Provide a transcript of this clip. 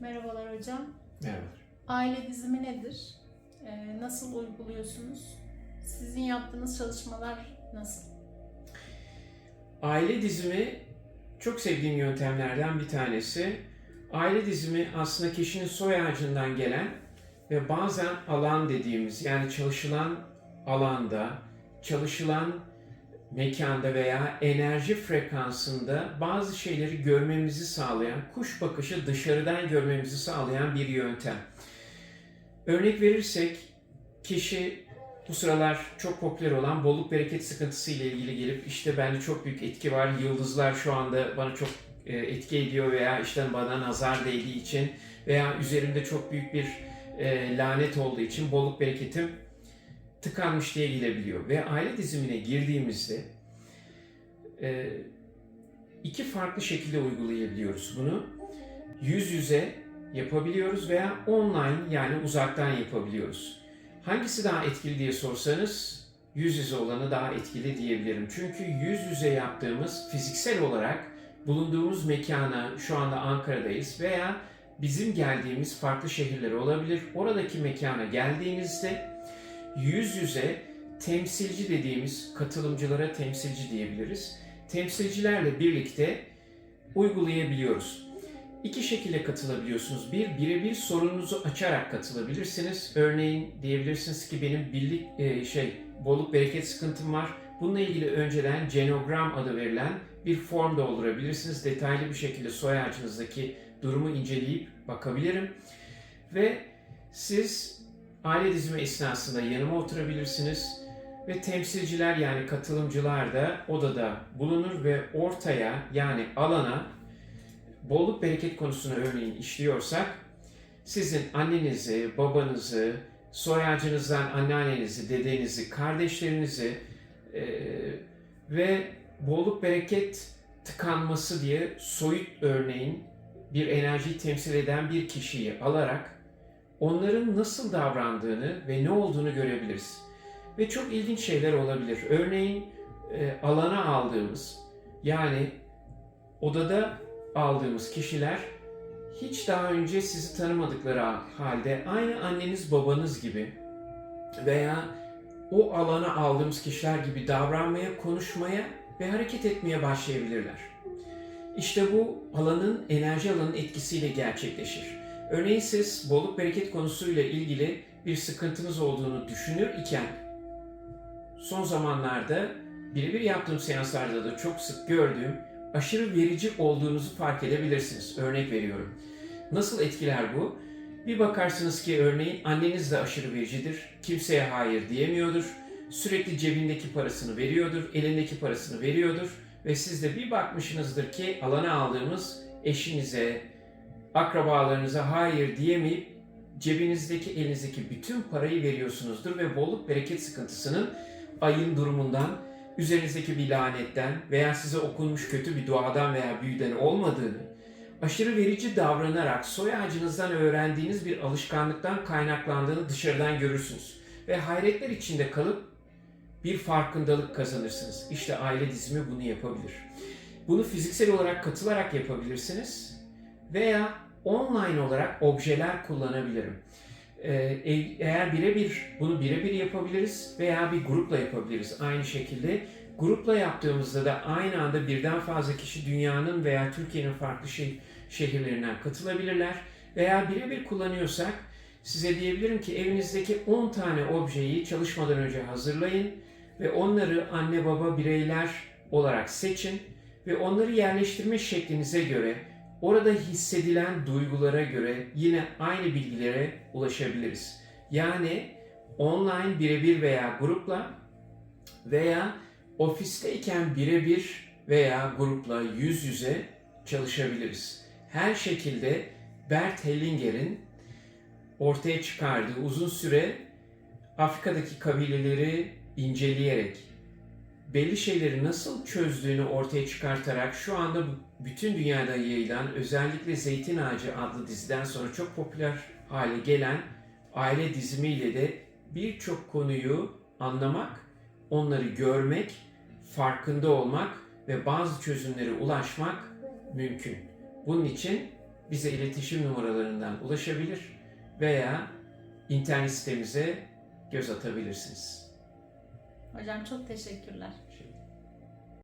Merhabalar hocam. Merhaba. Aile dizimi nedir? Ee, nasıl uyguluyorsunuz? Sizin yaptığınız çalışmalar nasıl? Aile dizimi çok sevdiğim yöntemlerden bir tanesi. Aile dizimi aslında kişinin soy ağacından gelen ve bazen alan dediğimiz yani çalışılan alanda, çalışılan mekanda veya enerji frekansında bazı şeyleri görmemizi sağlayan, kuş bakışı dışarıdan görmemizi sağlayan bir yöntem. Örnek verirsek kişi bu sıralar çok popüler olan bolluk bereket sıkıntısı ile ilgili gelip işte bende çok büyük etki var. Yıldızlar şu anda bana çok e, etki ediyor veya işte bana nazar değdiği için veya üzerimde çok büyük bir e, lanet olduğu için bolluk bereketim tıkanmış diye gelebiliyor. Ve aile dizimine girdiğimizde e, iki farklı şekilde uygulayabiliyoruz bunu. Yüz yüze yapabiliyoruz veya online yani uzaktan yapabiliyoruz. Hangisi daha etkili diye sorsanız yüz yüze olanı daha etkili diyebilirim. Çünkü yüz yüze yaptığımız fiziksel olarak bulunduğumuz mekana şu anda Ankara'dayız veya bizim geldiğimiz farklı şehirler olabilir. Oradaki mekana geldiğinizde yüz yüze temsilci dediğimiz katılımcılara temsilci diyebiliriz. Temsilcilerle birlikte uygulayabiliyoruz. İki şekilde katılabiliyorsunuz. Bir, birebir sorununuzu açarak katılabilirsiniz. Örneğin diyebilirsiniz ki benim birlik e, şey bolluk bereket sıkıntım var. Bununla ilgili önceden genogram adı verilen bir form doldurabilirsiniz. Detaylı bir şekilde soy ağacınızdaki durumu inceleyip bakabilirim. Ve siz aile dizimi esnasında yanıma oturabilirsiniz ve temsilciler yani katılımcılar da odada bulunur ve ortaya yani alana bolluk bereket konusunu örneğin işliyorsak sizin annenizi, babanızı, soy ağacınızdan anneannenizi, dedenizi, kardeşlerinizi e, ve bolluk bereket tıkanması diye soyut örneğin bir enerjiyi temsil eden bir kişiyi alarak onların nasıl davrandığını ve ne olduğunu görebiliriz. Ve çok ilginç şeyler olabilir. Örneğin e, alana aldığımız yani odada aldığımız kişiler hiç daha önce sizi tanımadıkları halde aynı anneniz babanız gibi veya o alana aldığımız kişiler gibi davranmaya, konuşmaya ve hareket etmeye başlayabilirler. İşte bu alanın, enerji alanının etkisiyle gerçekleşir. Örneğin siz bolluk bereket konusuyla ilgili bir sıkıntınız olduğunu düşünür iken son zamanlarda birebir yaptığım seanslarda da çok sık gördüğüm aşırı verici olduğunuzu fark edebilirsiniz. Örnek veriyorum. Nasıl etkiler bu? Bir bakarsınız ki örneğin anneniz de aşırı vericidir. Kimseye hayır diyemiyordur. Sürekli cebindeki parasını veriyordur, elindeki parasını veriyordur. Ve siz de bir bakmışsınızdır ki alana aldığımız eşinize, akrabalarınıza hayır diyemeyip cebinizdeki elinizdeki bütün parayı veriyorsunuzdur ve bolluk bereket sıkıntısının ayın durumundan, üzerinizdeki bir lanetten veya size okunmuş kötü bir duadan veya büyüden olmadığını, aşırı verici davranarak soy ağacınızdan öğrendiğiniz bir alışkanlıktan kaynaklandığını dışarıdan görürsünüz. Ve hayretler içinde kalıp bir farkındalık kazanırsınız. İşte aile dizimi bunu yapabilir. Bunu fiziksel olarak katılarak yapabilirsiniz veya online olarak objeler kullanabilirim. Ee, eğer birebir bunu birebir yapabiliriz veya bir grupla yapabiliriz. Aynı şekilde grupla yaptığımızda da aynı anda birden fazla kişi dünyanın veya Türkiye'nin farklı şehirlerinden katılabilirler. Veya birebir kullanıyorsak size diyebilirim ki evinizdeki 10 tane objeyi çalışmadan önce hazırlayın ve onları anne baba bireyler olarak seçin ve onları yerleştirme şeklinize göre orada hissedilen duygulara göre yine aynı bilgilere ulaşabiliriz. Yani online birebir veya grupla veya ofisteyken birebir veya grupla yüz yüze çalışabiliriz. Her şekilde Bert Hellinger'in ortaya çıkardığı uzun süre Afrika'daki kabileleri inceleyerek belli şeyleri nasıl çözdüğünü ortaya çıkartarak şu anda bütün dünyada yayılan özellikle Zeytin Ağacı adlı diziden sonra çok popüler hale gelen aile dizimiyle de birçok konuyu anlamak, onları görmek, farkında olmak ve bazı çözümlere ulaşmak mümkün. Bunun için bize iletişim numaralarından ulaşabilir veya internet sitemize göz atabilirsiniz. Hocam çok teşekkürler. Şimdi